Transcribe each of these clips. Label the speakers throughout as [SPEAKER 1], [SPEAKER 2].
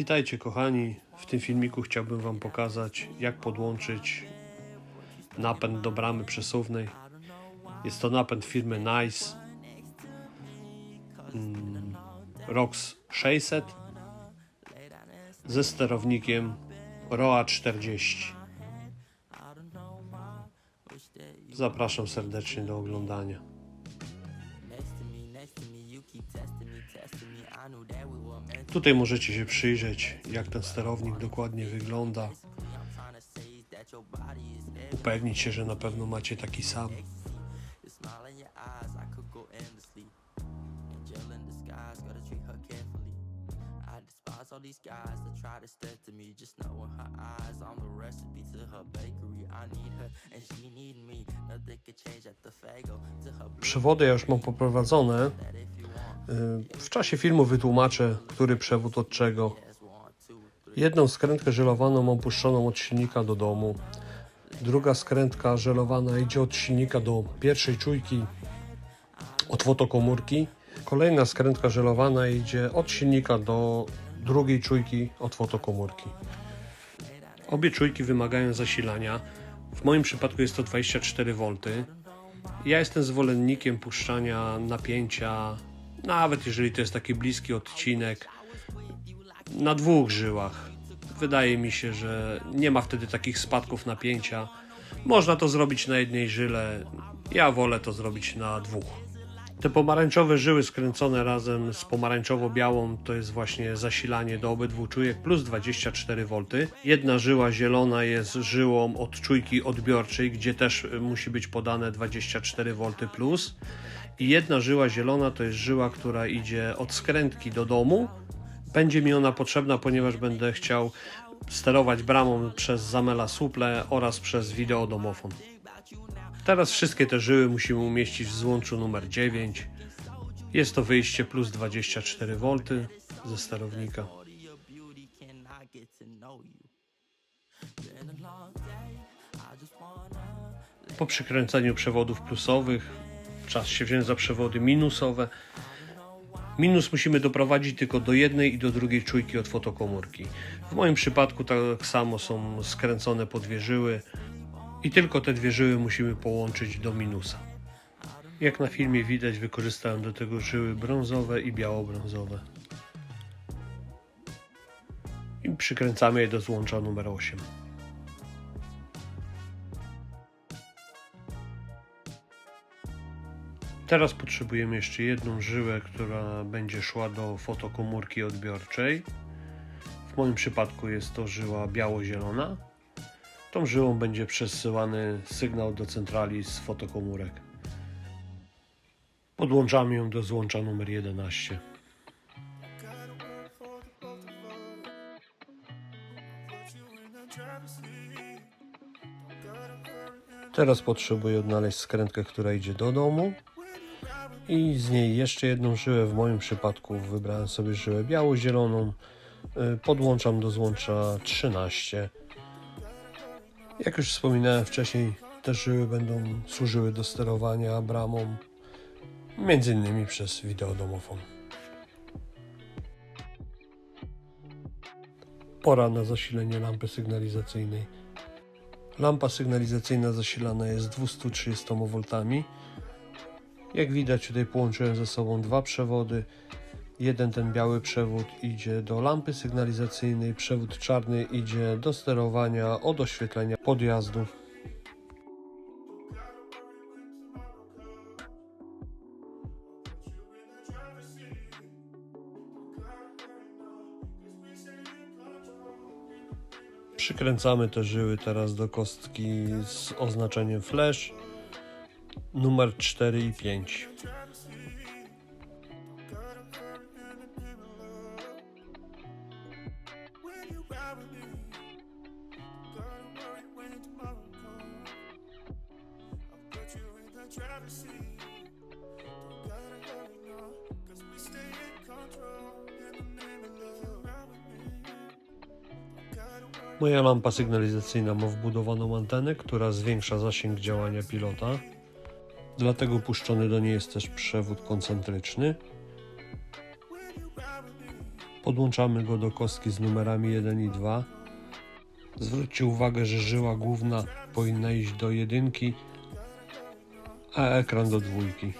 [SPEAKER 1] Witajcie kochani, w tym filmiku chciałbym Wam pokazać jak podłączyć napęd do bramy przesuwnej. Jest to napęd firmy Nice mm, ROX 600 ze sterownikiem ROA 40. Zapraszam serdecznie do oglądania. Tutaj możecie się przyjrzeć, jak ten sterownik dokładnie wygląda. Upewnić się, że na pewno macie taki sam.
[SPEAKER 2] all these guys that try to step to me, just her eyes. The recipe to her bakery. I need her and she need me. Nothing could change at the. To her
[SPEAKER 1] Przewody ja już mam poprowadzone. W czasie filmu wytłumaczę, który przewód od czego. Jedną skrętkę żelowaną mam puszczoną od silnika do domu. Druga skrętka żelowana idzie od silnika do pierwszej czujki od fotokomórki. Kolejna skrętka żelowana idzie od silnika do drugiej czujki od fotokomórki. Obie czujki wymagają zasilania. W moim przypadku jest to 24 V. Ja jestem zwolennikiem puszczania napięcia, nawet jeżeli to jest taki bliski odcinek, na dwóch żyłach. Wydaje mi się, że nie ma wtedy takich spadków napięcia. Można to zrobić na jednej żyle. Ja wolę to zrobić na dwóch. Te pomarańczowe żyły skręcone razem z pomarańczowo-białą to jest właśnie zasilanie do obydwu czujek plus 24 V. Jedna żyła zielona jest żyłą od czujki odbiorczej, gdzie też musi być podane 24 V plus. I jedna żyła zielona to jest żyła, która idzie od skrętki do domu. Będzie mi ona potrzebna, ponieważ będę chciał sterować bramą przez zamela suple oraz przez wideodomofon. Teraz wszystkie te żyły musimy umieścić w złączu numer 9. Jest to wyjście plus 24 V ze sterownika. Po przykręceniu przewodów plusowych czas się wziąć za przewody minusowe. Minus musimy doprowadzić tylko do jednej i do drugiej czujki od fotokomórki. W moim przypadku tak samo są skręcone po dwie żyły i tylko te dwie żyły musimy połączyć do minusa. Jak na filmie widać wykorzystałem do tego żyły brązowe i biało-brązowe. I przykręcamy je do złącza numer 8. Teraz potrzebujemy jeszcze jedną żyłę, która będzie szła do fotokomórki odbiorczej. W moim przypadku jest to żyła biało-zielona. Tą żyłą będzie przesyłany sygnał do centrali z fotokomórek. Podłączamy ją do złącza numer 11. Teraz potrzebuję odnaleźć skrętkę, która idzie do domu i z niej jeszcze jedną żyłę. W moim przypadku wybrałem sobie żyłę biało-zieloną. Y, Podłączam do złącza 13. Jak już wspominałem wcześniej, te żyły będą służyły do sterowania bramą, między innymi przez wideodomofon. Pora na zasilenie lampy sygnalizacyjnej. Lampa sygnalizacyjna zasilana jest 230 V. Jak widać tutaj połączyłem ze sobą dwa przewody. Jeden ten biały przewód idzie do lampy sygnalizacyjnej, przewód czarny idzie do sterowania od oświetlenia podjazdu. Przykręcamy te żyły teraz do kostki z oznaczeniem flash numer 4 i 5. Moja lampa sygnalizacyjna ma wbudowaną antenę, która zwiększa zasięg działania pilota. Dlatego puszczony do niej jest też przewód koncentryczny. Podłączamy go do kostki z numerami 1 i 2. Zwróćcie uwagę, że żyła główna powinna iść do jedynki, a ekran do dwójki.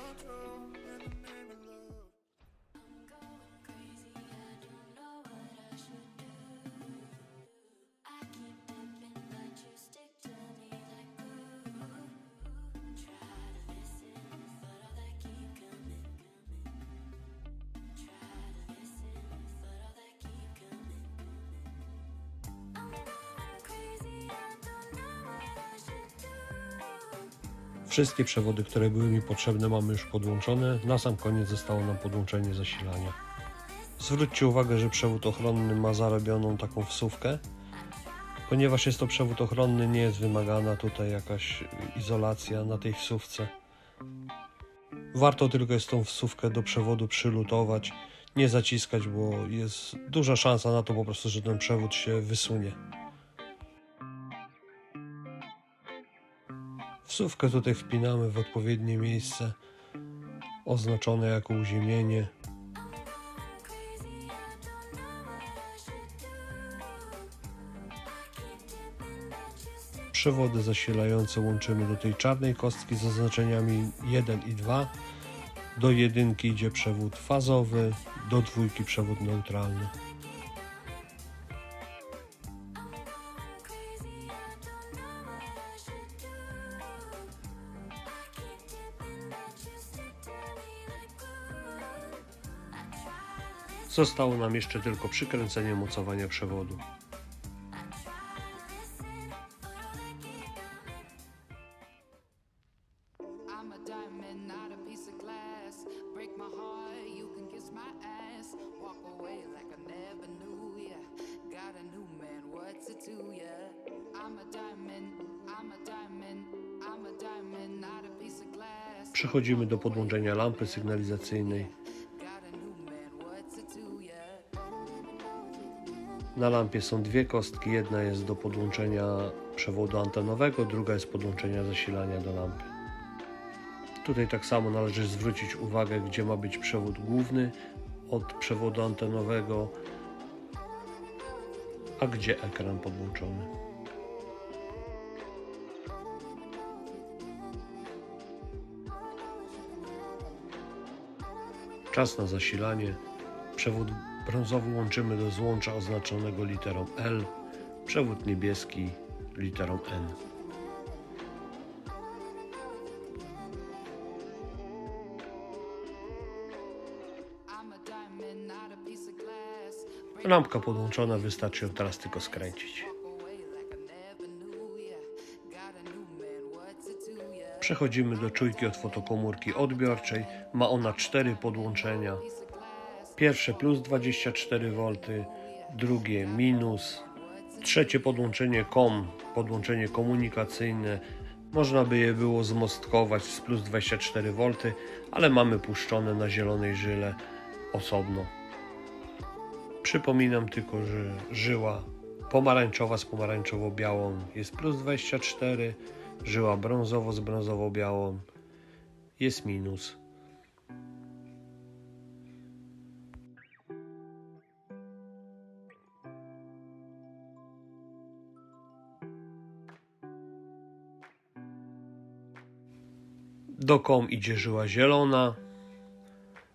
[SPEAKER 1] Wszystkie przewody, które były mi potrzebne, mamy już podłączone. Na sam koniec zostało nam podłączenie zasilania. Zwróćcie uwagę, że przewód ochronny ma zarobioną taką wsówkę. Ponieważ jest to przewód ochronny, nie jest wymagana tutaj jakaś izolacja na tej wsówce. Warto tylko jest tą wsówkę do przewodu przylutować, nie zaciskać, bo jest duża szansa na to po prostu, że ten przewód się wysunie. Wsówkę tutaj wpinamy w odpowiednie miejsce, oznaczone jako uziemienie. Przewody zasilające łączymy do tej czarnej kostki z oznaczeniami 1 i 2. Do jedynki idzie przewód fazowy, do dwójki przewód neutralny.
[SPEAKER 3] A diamond, not a piece of glass.
[SPEAKER 1] Przechodzimy do podłączenia lampy sygnalizacyjnej. Na lampie są dwie kostki. Jedna jest do podłączenia przewodu antenowego, druga jest podłączenia zasilania do lampy. Tutaj tak samo należy zwrócić uwagę, gdzie ma być przewód główny od przewodu antenowego, a gdzie ekran podłączony. Czas na zasilanie. Przewód brązowy łączymy do złącza oznaczonego literą L, przewód niebieski literą N. Lampka podłączona, wystarczy ją teraz tylko skręcić. Przechodzimy do czujki od fotokomórki odbiorczej. Ma ona cztery podłączenia. Pierwsze plus 24 V, drugie minus, trzecie podłączenie COM, podłączenie komunikacyjne. Można by je było zmostkować z plus 24 V, ale mamy puszczone na zielonej żyle osobno. Przypominam tylko, że żyła pomarańczowa z pomarańczowo-białą jest plus 24, żyła brązowo z brązowo-białą jest minus. Do kom idzie żyła zielona,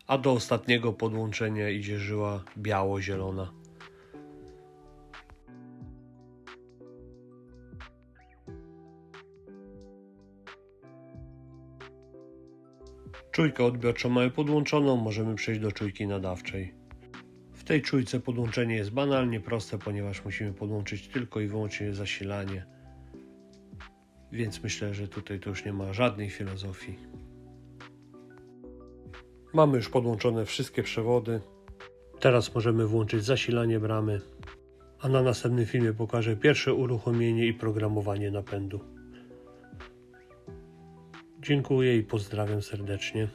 [SPEAKER 1] a do ostatniego podłączenia idzie żyła biało-zielona. Czujkę odbiorczą mamy podłączoną, możemy przejść do czujki nadawczej. W tej czujce podłączenie jest banalnie proste, ponieważ musimy podłączyć tylko i wyłącznie zasilanie. Więc myślę, że tutaj to już nie ma żadnej filozofii. Mamy już podłączone wszystkie przewody. Teraz możemy włączyć zasilanie bramy, a na następnym filmie pokażę pierwsze uruchomienie i programowanie napędu. Dziękuję i pozdrawiam serdecznie.